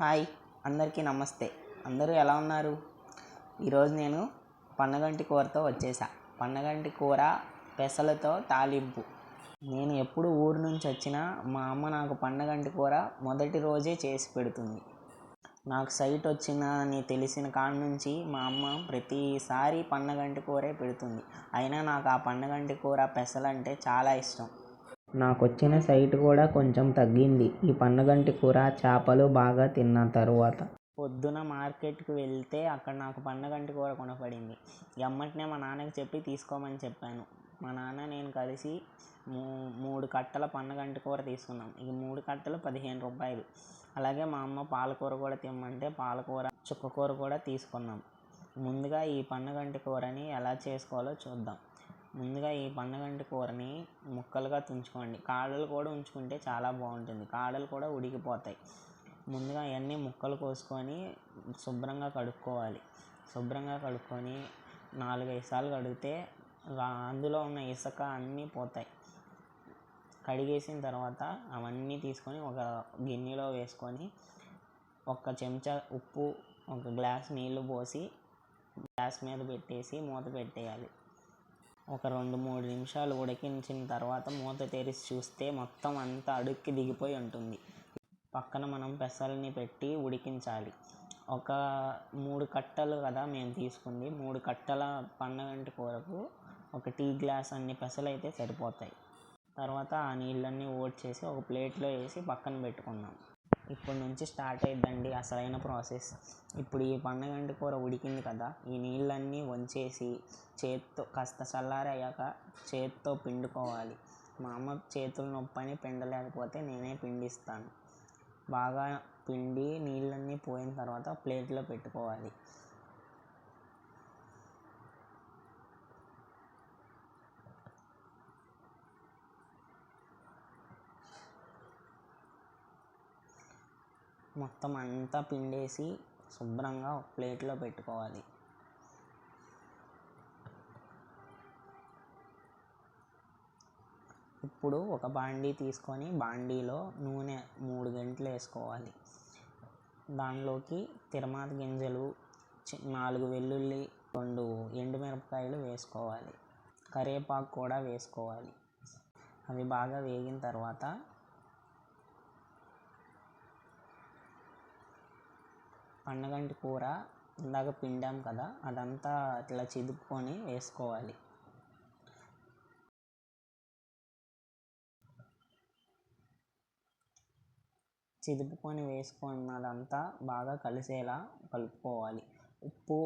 Hi అందరికీ నమస్తే. అందరూ ఎలా ఉన్నారు? ఈరోజు నేను పన్నగంటి కూరతో వచ్చేసా. పన్నగంటి కూర పెసలతో తాలింపు. నేను ఎప్పుడు ఊరు నుంచి వచ్చినా మా అమ్మ నాకు పన్నగంటి కూర మొదటి రోజే చేసి పెడుతుంది. నాకు సైట్ వచ్చిందని తెలిసిన కాడ నుంచి మా అమ్మ ప్రతిసారి పన్నగంటి కూరే పెడుతుంది. అయినా నాకు ఆ పన్నగంటి కూర పెసలంటే చాలా ఇష్టం. నాకు వచ్చిన సైట్ కూడా కొంచెం తగ్గింది. ఈ పండుగంటి కూర చేపలు బాగా తిన్న తరువాత. పొద్దున మార్కెట్కి వెళ్తే అక్కడ నాకు పండుగంటి కూర కొనపడింది. ఎమ్మటనే మా నాన్నకి చెప్పి తీసుకోమని చెప్పాను. మా నాన్న నేను కలిసి మూ మూడు కట్టల పన్నగంటి కూర తీసుకున్నాం. ఈ మూడు కట్టలు పదిహేను రూపాయలు. అలాగే మా అమ్మ పాలకూర కూడా తిమ్మంటే పాలకూర చుక్కకూర కూడా తీసుకున్నాం. ముందుగా ఈ పండుగంటి కూరని ఎలా చేసుకోవాలో చూద్దాం. ముందుగా ఈ పండుగంటి కూరని ముక్కలుగా తుంచుకోండి. కాడలు కూడా ఉంచుకుంటే చాలా బాగుంటుంది. కాడలు కూడా ఉడికిపోతాయి. ముందుగా అవన్నీ ముక్కలు కోసుకొని శుభ్రంగా కడుక్కోవాలి. శుభ్రంగా కడుక్కొని నాలుగైదు సార్లు కడిగితే అందులో ఉన్న ఇసుక అన్నీ పోతాయి. కడిగేసిన తర్వాత అవన్నీ తీసుకొని ఒక గిన్నెలో వేసుకొని ఒక చెంచా ఉప్పు ఒక గ్లాస్ నీళ్ళు పోసి గ్యాస్ మీద పెట్టేసి మూత పెట్టేయాలి. ఒక రెండు మూడు నిమిషాలు ఉడికించిన తర్వాత మూత తెరిచి చూస్తే మొత్తం అంతా అడుక్కి దిగిపోయి ఉంటుంది. పక్కన మనం పెసల్ని పెట్టి ఉడికించాలి. ఒక మూడు కట్టలు కదా మేము తీసుకుంది. మూడు కట్టల పన్నగంటి కూరకు ఒక టీ గ్లాస్ అన్ని పెసలు అయితే సరిపోతాయి. తర్వాత ఆ నీళ్ళన్నీ ఓట్ చేసి ఒక ప్లేట్లో వేసి పక్కన పెట్టుకున్నాం. ఇప్పటి నుంచి స్టార్ట్ అయిద్దండి అసలైన ప్రాసెస్. ఇప్పుడు ఈ పన్నగంటి కూర ఉడికింది కదా ఈ నీళ్ళన్నీ వంచేసి చేత్తో కాస్త చల్లారయ్యాక చేత్తో పిండుకోవాలి. మా అమ్మ చేతులు నొప్పి అని పిండలేకపోతే నేనే పిండిస్తాను. బాగా పిండి నీళ్ళన్నీ పోయిన తర్వాత ప్లేట్లో పెట్టుకోవాలి. మొత్తం అంతా పిండేసి శుభ్రంగా ఒక ప్లేట్లో పెట్టుకోవాలి. ఇప్పుడు ఒక బాండీ తీసుకొని బాండీలో నూనె మూడు గంటలు వేసుకోవాలి. దానిలోకి తిరమాత గింజలు చి- నాలుగు వెల్లుల్లి రెండు ఎండుమిరపకాయలు వేసుకోవాలి. కరివేపాకు కూడా వేసుకోవాలి. అవి బాగా వేగిన తర్వాత పండగంటి కూర ఇందాక పిండాం కదా అదంతా ఇట్లా చిదుపుకొని వేసుకోవాలి. చిదుపుకొని వేసుకున్నదంతా బాగా కలిసేలా కలుపుకోవాలి. ఉప్పు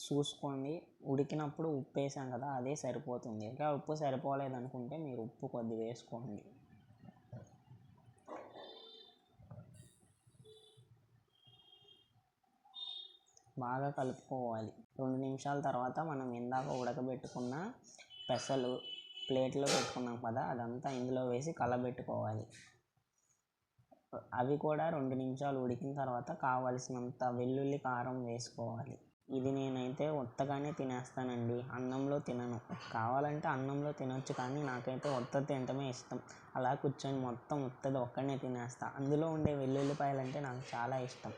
చూసుకోండి. ఉడికినప్పుడు ఉప్పు వేసాం కదా అదే సరిపోతుంది. ఇంకా ఉప్పు సరిపోలేదు అనుకుంటే మీరు ఉప్పు కొద్ది వేసుకోండి. బాగా కలుపుకోవాలి. రెండు నిమిషాల తర్వాత మనం ఇందాక ఉడకబెట్టుకున్న పెసలు ప్లేట్లో పెట్టుకున్నాం కదా అదంతా ఇందులో వేసి కలబెట్టుకోవాలి. అవి కూడా రెండు నిమిషాలు ఉడికిన తర్వాత కావలసినంత వెల్లుల్లి కారం వేసుకోవాలి. ఇది నేనైతే ఉత్తగానే తినేస్తానండి. అన్నంలో తినను. కావాలంటే అన్నంలో తినొచ్చు కానీ నాకైతే ఉత్త తినటమే ఇష్టం. అలా కూర్చొని మొత్తం ఉత్తది ఒక్కడనే తినేస్తా. అందులో ఉండే వెల్లుల్లిపాయలు అంటే నాకు చాలా ఇష్టం.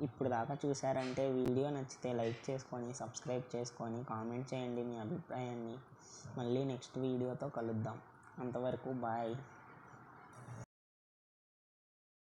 ఇప్పుడు దాకా చూసారంటే వీడియో నచ్చితే లైక్ చేసుకొని సబ్స్క్రైబ్ చేసుకొని కామెంట్ చేయండి మీ అభిప్రాయాన్ని. మళ్ళీ నెక్స్ట్ వీడియోతో కలుద్దాం. అంతవరకు బాయ్.